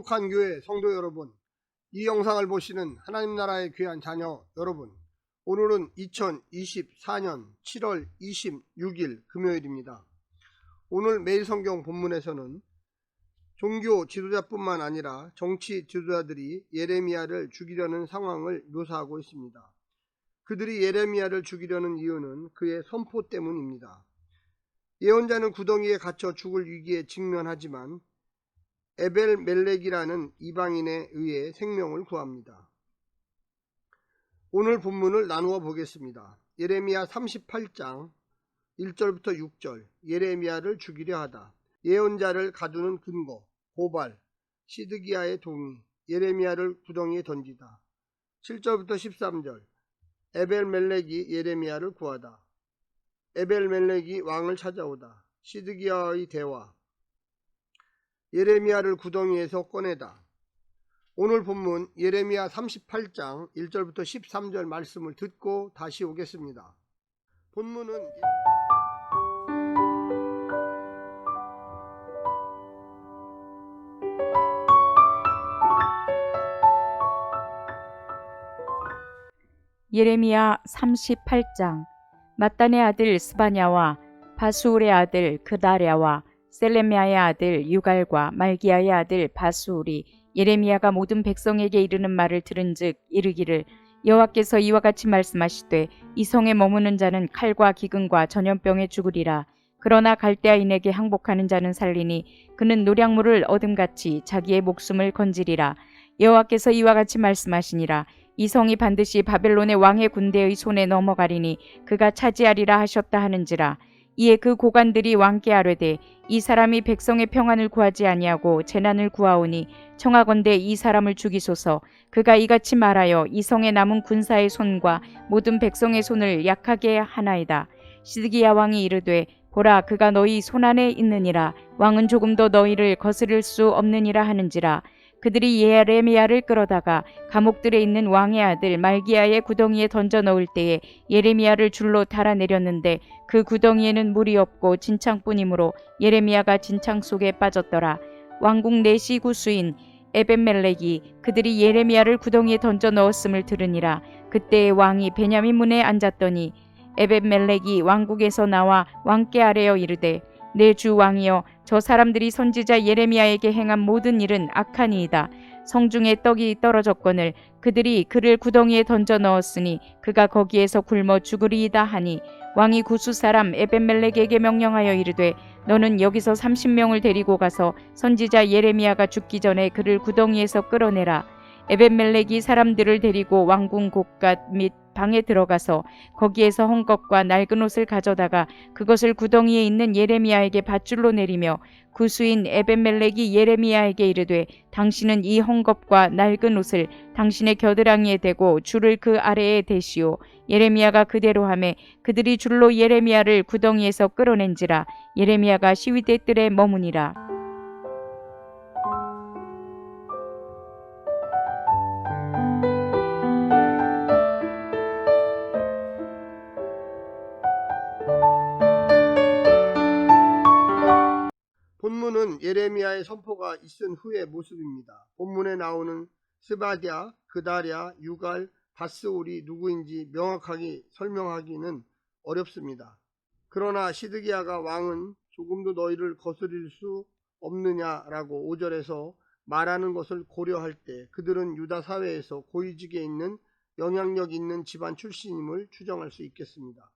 행복한 교회 성도 여러분, 이 영상을 보시는 하나님 나라의 귀한 자녀 여러분, 오늘은 2024년 7월 26일 금요일입니다. 오늘 매일 성경 본문에서는 종교 지도자뿐만 아니라 정치 지도자들이 예레미야를 죽이려는 상황을 묘사하고 있습니다. 그들이 예레미야를 죽이려는 이유는 그의 선포 때문입니다. 예언자는 구덩이에 갇혀 죽을 위기에 직면하지만 에벨 멜렉이라는 이방인에 의해 생명을 구합니다. 오늘 본문을 나누어 보겠습니다. 예레미야 38장 1절부터 6절 예레미야를 죽이려 하다. 예언자를 가두는 근거 고발 시드기야의 동의 예레미야를 구덩이에 던지다. 7절부터 13절 에벨 멜렉이 예레미야를 구하다. 에벨 멜렉이 왕을 찾아오다. 시드기야의 대화 예레미야를 구덩이에서 꺼내다. 오늘 본문 예레미야 38장 1절부터 13절 말씀을 듣고 다시 오겠습니다. 본문은 예레미야 38장 마단의 아들 스바냐와 바수울의 아들 그다랴와 셀레미아의 아들 유갈과 말기야의 아들 바수울이 예레미야가 모든 백성에게 이르는 말을 들은즉 이르기를 여호와께서 이와 같이 말씀하시되 이 성에 머무는 자는 칼과 기근과 전염병에 죽으리라. 그러나 갈대아인에게 항복하는 자는 살리니 그는 노량물을 얻음같이 자기의 목숨을 건지리라. 여호와께서 이와 같이 말씀하시니라. 이 성이 반드시 바벨론의 왕의 군대의 손에 넘어가리니 그가 차지하리라 하셨다 하는지라 이에 그 고관들이 왕께 아뢰되 이 사람이 백성의 평안을 구하지 아니하고 재난을 구하오니 청하건대 이 사람을 죽이소서. 그가 이같이 말하여 이 성에 남은 군사의 손과 모든 백성의 손을 약하게 하나이다. 시드기야 왕이 이르되 보라 그가 너희 손 안에 있느니라. 왕은 조금도 너희를 거스릴 수 없느니라 하는지라 그들이 예레미야를 끌어다가 감옥들에 있는 왕의 아들 말기야의 구덩이에 던져 넣을 때에 예레미야를 줄로 달아내렸는데 그 구덩이에는 물이 없고 진창뿐이므로 예레미야가 진창 속에 빠졌더라. 왕국 내시 구수인 에벤멜렉이 그들이 예레미야를 구덩이에 던져 넣었음을 들으니라. 그때 왕이 베냐민 문에 앉았더니 에벤멜렉이 왕국에서 나와 왕께 아뢰어 이르되 내 주 왕이여 저 사람들이 선지자 예레미야에게 행한 모든 일은 악하니이다. 성중에 떡이 떨어졌거늘 그들이 그를 구덩이에 던져 넣었으니 그가 거기에서 굶어 죽으리이다 하니 왕이 구수 사람 에벤멜렉에게 명령하여 이르되 너는 여기서 30명을 데리고 가서 선지자 예레미야가 죽기 전에 그를 구덩이에서 끌어내라. 에벤멜렉이 사람들을 데리고 왕궁 곳갓 및 방에 들어가서 거기에서 헝겊과 낡은 옷을 가져다가 그것을 구덩이에 있는 예레미야에게 밧줄로 내리며 구수인 에벤멜렉이 예레미야에게 이르되 당신은 이 헝겊과 낡은 옷을 당신의 겨드랑이에 대고 줄을 그 아래에 대시오. 예레미야가 그대로 하매 그들이 줄로 예레미야를 구덩이에서 끌어낸지라. 예레미야가 시위대 뜰에 머무니라 본문은 예레미야의 선포가 있은 후의 모습입니다. 본문에 나오는 스바디아, 그다랴, 유갈, 바스올이 누구인지 명확하게 설명하기는 어렵습니다. 그러나 시드기야가 왕은 조금도 너희를 거스릴 수 없느냐라고 5절에서 말하는 것을 고려할 때 그들은 유다 사회에서 고위직에 있는 영향력 있는 집안 출신임을 추정할 수 있겠습니다.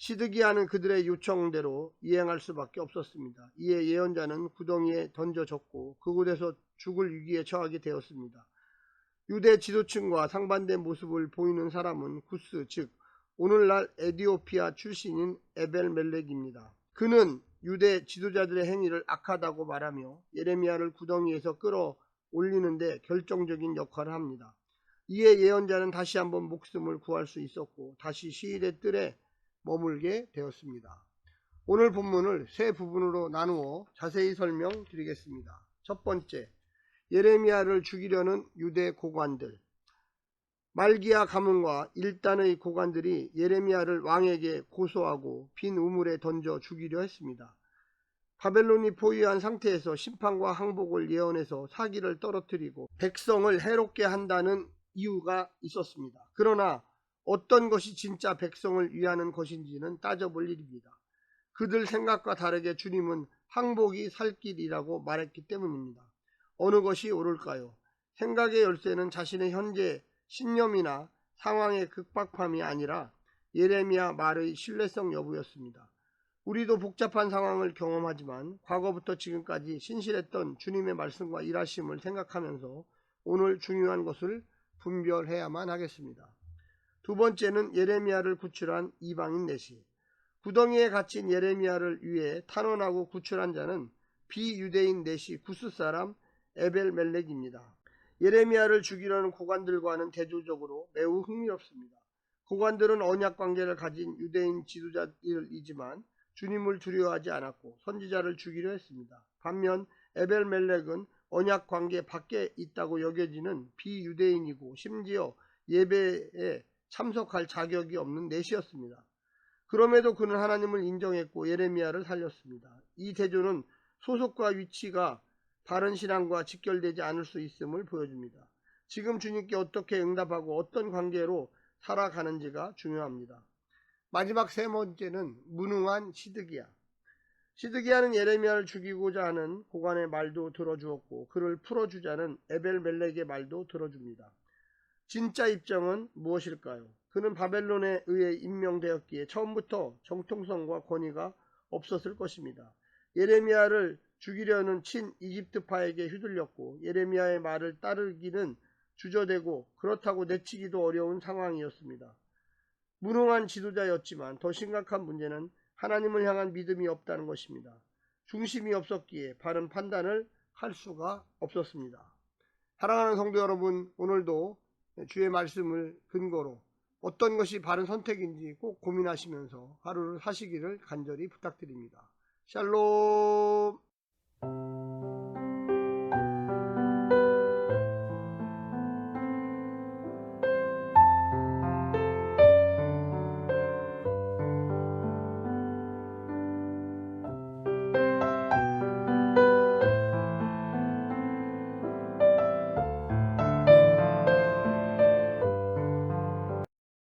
시드기야는 그들의 요청대로 이행할 수밖에 없었습니다. 이에 예언자는 구덩이에 던져졌고 그곳에서 죽을 위기에 처하게 되었습니다. 유대 지도층과 상반된 모습을 보이는 사람은 구스 즉 오늘날 에디오피아 출신인 에벨멜렉입니다. 그는 유대 지도자들의 행위를 악하다고 말하며 예레미야를 구덩이에서 끌어 올리는데 결정적인 역할을 합니다. 이에 예언자는 다시 한번 목숨을 구할 수 있었고 다시 시일의 뜰에 머물게 되었습니다. 오늘 본문을 세 부분으로 나누어 자세히 설명드리겠습니다. 첫 번째, 예레미야를 죽이려는 유대 고관들. 말기야 가문과 일단의 고관들이 예레미야를 왕에게 고소하고 빈 우물에 던져 죽이려 했습니다. 바벨론이 포위한 상태에서 심판과 항복을 예언해서 사기를 떨어뜨리고 백성을 해롭게 한다는 이유가 있었습니다. 그러나 어떤 것이 진짜 백성을 위하는 것인지는 따져볼 일입니다. 그들 생각과 다르게 주님은 항복이 살 길이라고 말했기 때문입니다. 어느 것이 옳을까요? 생각의 열쇠는 자신의 현재 신념이나 상황의 극박함이 아니라 예레미야 말의 신뢰성 여부였습니다. 우리도 복잡한 상황을 경험하지만 과거부터 지금까지 신실했던 주님의 말씀과 일하심을 생각하면서 오늘 중요한 것을 분별해야만 하겠습니다. 두 번째는 예레미야를 구출한 이방인 내시. 구덩이에 갇힌 예레미야를 위해 탄원하고 구출한 자는 비유대인 내시 구스 사람 에벨 멜렉입니다. 예레미야를 죽이려는 고관들과는 대조적으로 매우 흥미롭습니다. 고관들은 언약 관계를 가진 유대인 지도자들이지만 주님을 두려워하지 않았고 선지자를 죽이려 했습니다. 반면 에벨 멜렉은 언약 관계 밖에 있다고 여겨지는 비유대인이고 심지어 예배에 참석할 자격이 없는 내시였습니다. 그럼에도 그는 하나님을 인정했고 예레미야를 살렸습니다. 이 대조는 소속과 위치가 바른 신앙과 직결되지 않을 수 있음을 보여줍니다. 지금 주님께 어떻게 응답하고 어떤 관계로 살아가는지가 중요합니다. 마지막 세 번째는 무능한 시드기야. 시드기야는 예레미야를 죽이고자 하는 고관의 말도 들어주었고 그를 풀어주자는 에벨멜렉의 말도 들어줍니다. 진짜 입장은 무엇일까요? 그는 바벨론에 의해 임명되었기에 처음부터 정통성과 권위가 없었을 것입니다. 예레미야를 죽이려는 친 이집트파에게 휘둘렸고 예레미야의 말을 따르기는 주저되고 그렇다고 내치기도 어려운 상황이었습니다. 무능한 지도자였지만 더 심각한 문제는 하나님을 향한 믿음이 없다는 것입니다. 중심이 없었기에 바른 판단을 할 수가 없었습니다. 사랑하는 성도 여러분, 오늘도 주의 말씀을 근거로 어떤 것이 바른 선택인지 꼭 고민하시면서 하루를 사시기를 간절히 부탁드립니다. 샬롬!